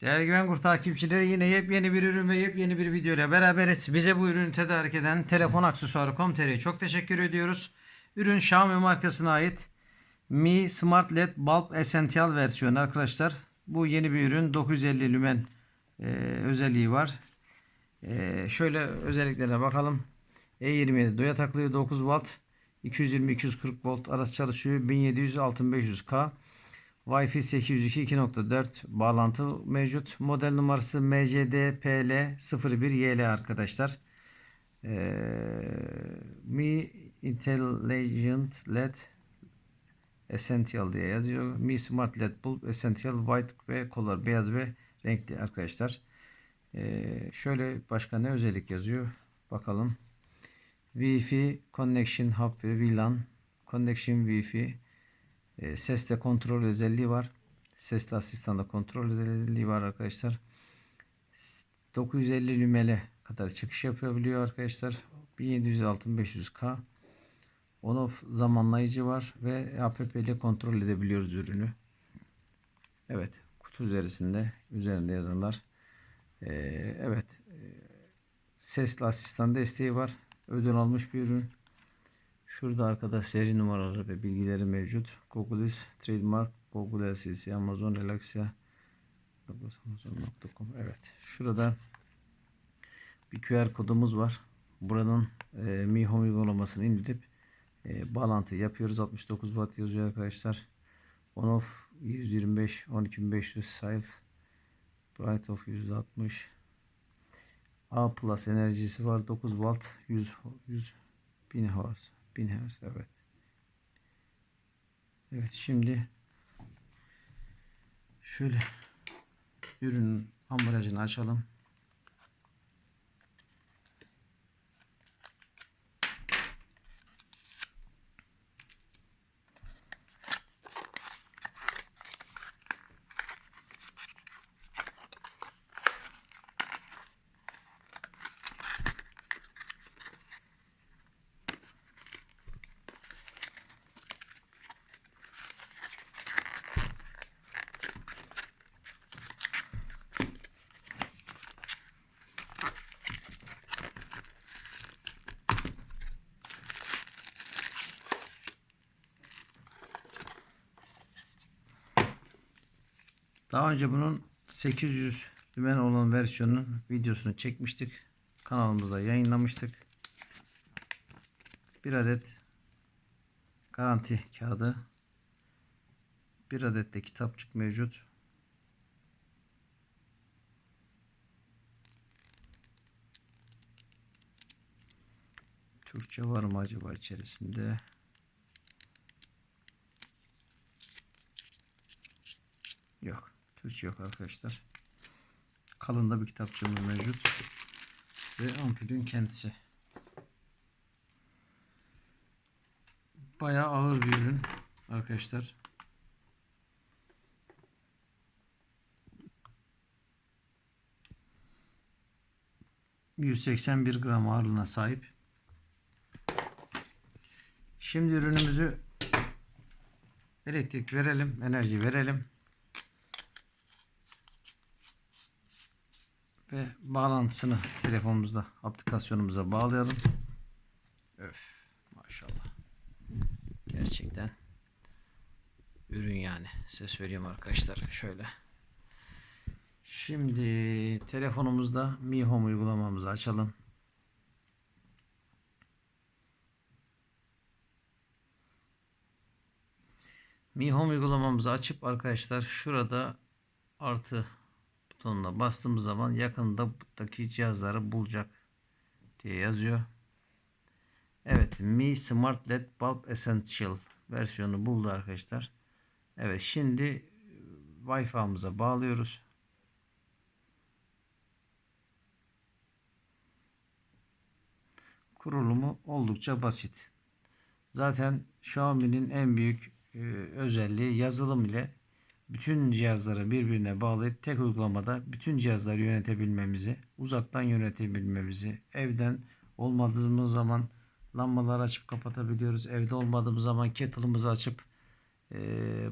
Değerli Güvenkur takipçileri yine yepyeni bir ürün ve yepyeni bir video ile beraberiz. Bize bu ürünü tedarik eden telefon aksesuarı Com.tr'ye çok teşekkür ediyoruz. Ürün Xiaomi markasına ait Mi Smart LED Bulb Essential versiyonu arkadaşlar. Bu yeni bir ürün 950 lümen e, özelliği var. E, şöyle özelliklerine bakalım. E27 doya takılıyor 9 volt 220-240 volt arası çalışıyor 1700-6500K Wi-Fi 802 2.4 bağlantı mevcut. Model numarası MCD PL01YL arkadaşlar. Ee, Mi Intelligent LED Essential diye yazıyor. Mi Smart LED Bulb Essential White ve Color beyaz ve renkli arkadaşlar. Ee, şöyle başka ne özellik yazıyor? Bakalım. Wi-Fi Connection Hub ve VLAN Connection Wi-Fi e, sesle kontrol özelliği var. Sesli asistanla kontrol özelliği var arkadaşlar. S- 950 lümele kadar çıkış yapabiliyor arkadaşlar. 1700-6500K. On off zamanlayıcı var ve app ile kontrol edebiliyoruz ürünü. Evet, kutu üzerinde üzerinde yazanlar. Ee, evet, e, sesli asistan desteği var. Ödül almış bir ürün. Şurada arkada seri numaraları ve bilgileri mevcut. Google is trademark, Google LCC, Amazon Relaxia, Amazon.com. Evet. Şurada bir QR kodumuz var. Buradan e, Mi Home uygulamasını indirip e, bağlantı yapıyoruz. 69 Watt yazıyor arkadaşlar. On off 125 12500 sales. Bright off 160. A plus enerjisi var. 9 volt 100 100 1000 Hz. 1000 Hz evet. Evet şimdi şöyle ürünün ambalajını açalım. Daha önce bunun 800 dümen olan versiyonun videosunu çekmiştik. Kanalımızda yayınlamıştık. Bir adet garanti kağıdı. Bir adet de kitapçık mevcut. Türkçe var mı acaba içerisinde? Türkçe yok arkadaşlar. Kalında bir kitapçığımız mevcut. Ve ampulün kendisi. Bayağı ağır bir ürün arkadaşlar. ...181 gram ağırlığına sahip. Şimdi ürünümüzü elektrik verelim, enerji verelim. Ve bağlantısını telefonumuzda aplikasyonumuza bağlayalım. Öf maşallah. Gerçekten ürün yani. Size söyleyeyim arkadaşlar şöyle. Şimdi telefonumuzda Mi Home uygulamamızı açalım. Mi Home uygulamamızı açıp arkadaşlar şurada artı butonuna bastığımız zaman yakındaki cihazları bulacak diye yazıyor. Evet Mi Smart LED Bulb Essential versiyonu buldu arkadaşlar. Evet şimdi Wi-Fi'mize bağlıyoruz. Kurulumu oldukça basit. Zaten Xiaomi'nin en büyük e, özelliği yazılım ile bütün cihazları birbirine bağlayıp tek uygulamada bütün cihazları yönetebilmemizi, uzaktan yönetebilmemizi, evden olmadığımız zaman lambaları açıp kapatabiliyoruz. Evde olmadığımız zaman kettle'ımızı açıp e,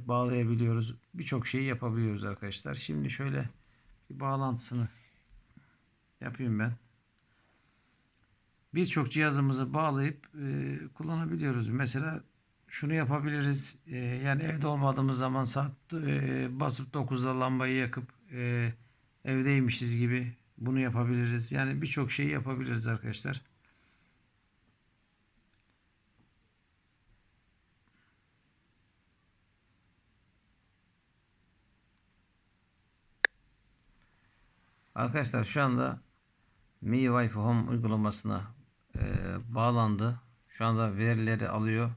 bağlayabiliyoruz. Birçok şeyi yapabiliyoruz arkadaşlar. Şimdi şöyle bir bağlantısını yapayım ben. Birçok cihazımızı bağlayıp e, kullanabiliyoruz. Mesela şunu yapabiliriz. E, yani evde olmadığımız zaman saat e, basıp 9'da lambayı yakıp e, evdeymişiz gibi bunu yapabiliriz. Yani birçok şeyi yapabiliriz arkadaşlar. Arkadaşlar şu anda Mi Wi-Fi Home uygulamasına e, bağlandı. Şu anda verileri alıyor.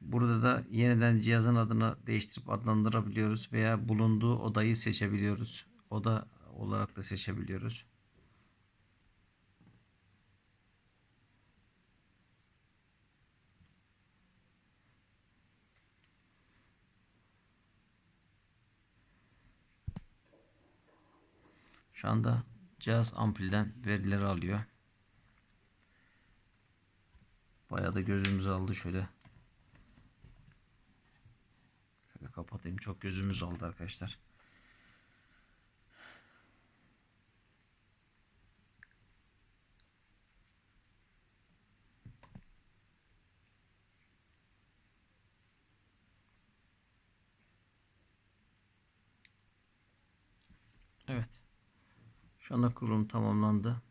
Burada da yeniden cihazın adını değiştirip adlandırabiliyoruz veya bulunduğu odayı seçebiliyoruz. Oda olarak da seçebiliyoruz. Şu anda cihaz ampulden verileri alıyor. Bayağı da gözümüzü aldı şöyle. Şöyle kapatayım. Çok gözümüz aldı arkadaşlar. Evet. Şu anda kurulum tamamlandı.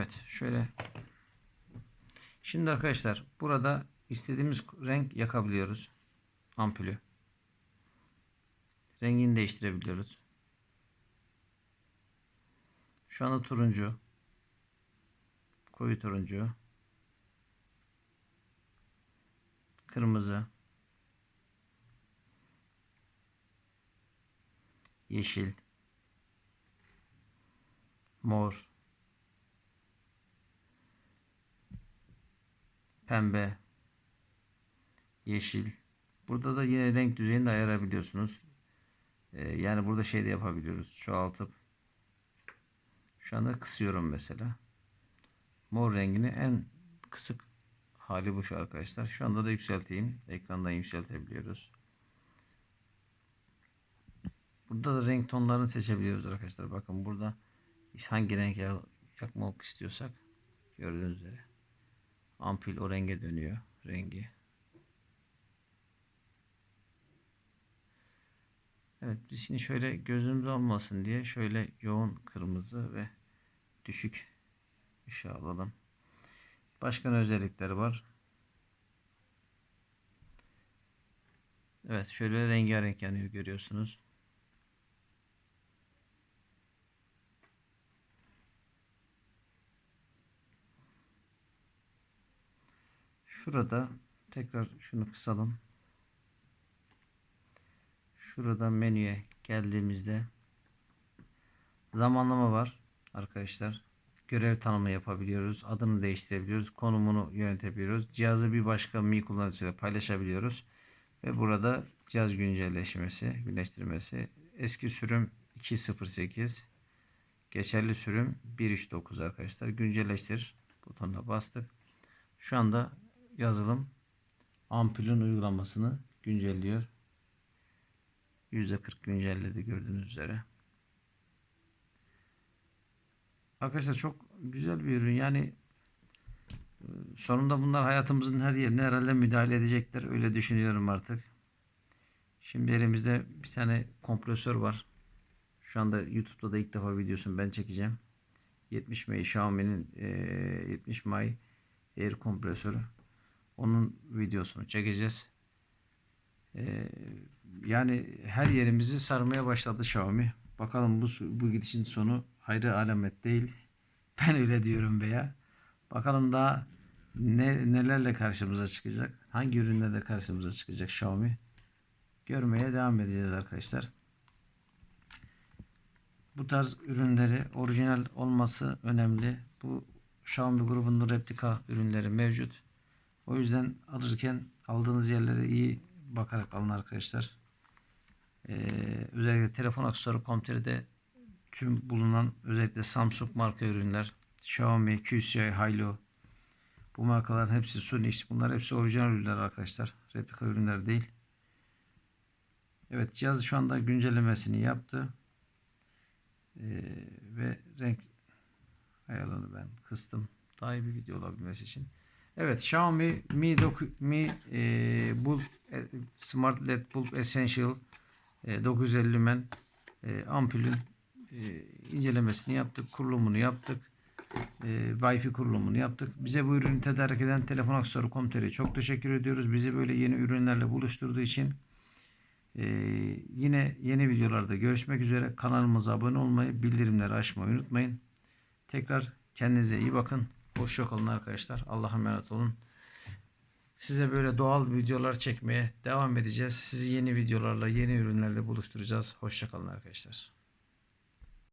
Evet, şöyle. Şimdi arkadaşlar burada istediğimiz renk yakabiliyoruz. Ampulü. Rengini değiştirebiliyoruz. Şu anda turuncu. Koyu turuncu. Kırmızı. Yeşil. Mor. Pembe. Yeşil. Burada da yine renk düzeyini de ayarabiliyorsunuz. Ee, yani burada şey de yapabiliyoruz. Çoğaltıp şu anda kısıyorum mesela. Mor rengini en kısık hali bu şu arkadaşlar. Şu anda da yükselteyim. Ekrandan yükseltebiliyoruz. Burada da renk tonlarını seçebiliyoruz arkadaşlar. Bakın burada hangi renk yakmak istiyorsak gördüğünüz üzere. Ampul o renge dönüyor. Rengi. Evet biz şimdi şöyle gözümüz olmasın diye şöyle yoğun kırmızı ve düşük ışığı alalım. Başka özellikleri var? Evet şöyle rengarenk yanıyor görüyorsunuz. Şurada tekrar şunu kısalım. Şurada menüye geldiğimizde zamanlama var arkadaşlar. Görev tanımı yapabiliyoruz. Adını değiştirebiliyoruz. Konumunu yönetebiliyoruz. Cihazı bir başka Mi kullanıcısıyla paylaşabiliyoruz. Ve burada cihaz güncelleşmesi, günleştirmesi. Eski sürüm 2.08. Geçerli sürüm 1.3.9 arkadaşlar. Güncelleştir butonuna bastık. Şu anda yazılım ampulün uygulamasını güncelliyor. %40 güncelledi gördüğünüz üzere. Arkadaşlar çok güzel bir ürün. Yani e, sonunda bunlar hayatımızın her yerine herhalde müdahale edecekler. Öyle düşünüyorum artık. Şimdi elimizde bir tane kompresör var. Şu anda YouTube'da da ilk defa videosunu ben çekeceğim. 70 May Xiaomi'nin e, 70 May Air kompresörü. Onun videosunu çekeceğiz. E, yani her yerimizi sarmaya başladı Xiaomi. Bakalım bu bu gidişin sonu hayra alamet değil. Ben öyle diyorum veya. Bakalım daha ne, nelerle karşımıza çıkacak. Hangi ürünlerle karşımıza çıkacak Xiaomi. Görmeye devam edeceğiz arkadaşlar. Bu tarz ürünleri orijinal olması önemli. Bu Xiaomi grubunun replika ürünleri mevcut. O yüzden alırken aldığınız yerlere iyi bakarak alın arkadaşlar. Ee, özellikle telefon aksesuarı Comtre'de tüm bulunan özellikle Samsung marka ürünler, Xiaomi, QCI, Hilo bu markaların hepsi Sony. Bunlar hepsi orijinal ürünler arkadaşlar. Replika ürünler değil. Evet cihaz şu anda güncellemesini yaptı. Ee, ve renk ayarlarını ben kıstım. Daha iyi bir video olabilmesi için. Evet Xiaomi Mi, 9, Mi e, Bulb e, Smart LED Bulb Essential e, 950 men e, ampulün e, incelemesini yaptık. Kurulumunu yaptık. E, Wi-Fi kurulumunu yaptık. Bize bu ürünü tedarik eden Telefon Aksesuarı Komiter'e çok teşekkür ediyoruz. Bizi böyle yeni ürünlerle buluşturduğu için e, yine yeni videolarda görüşmek üzere. Kanalımıza abone olmayı, bildirimleri açmayı unutmayın. Tekrar kendinize iyi bakın. Hoşça kalın arkadaşlar. Allah'a emanet olun. Size böyle doğal videolar çekmeye devam edeceğiz. Sizi yeni videolarla, yeni ürünlerle buluşturacağız. Hoşça kalın arkadaşlar.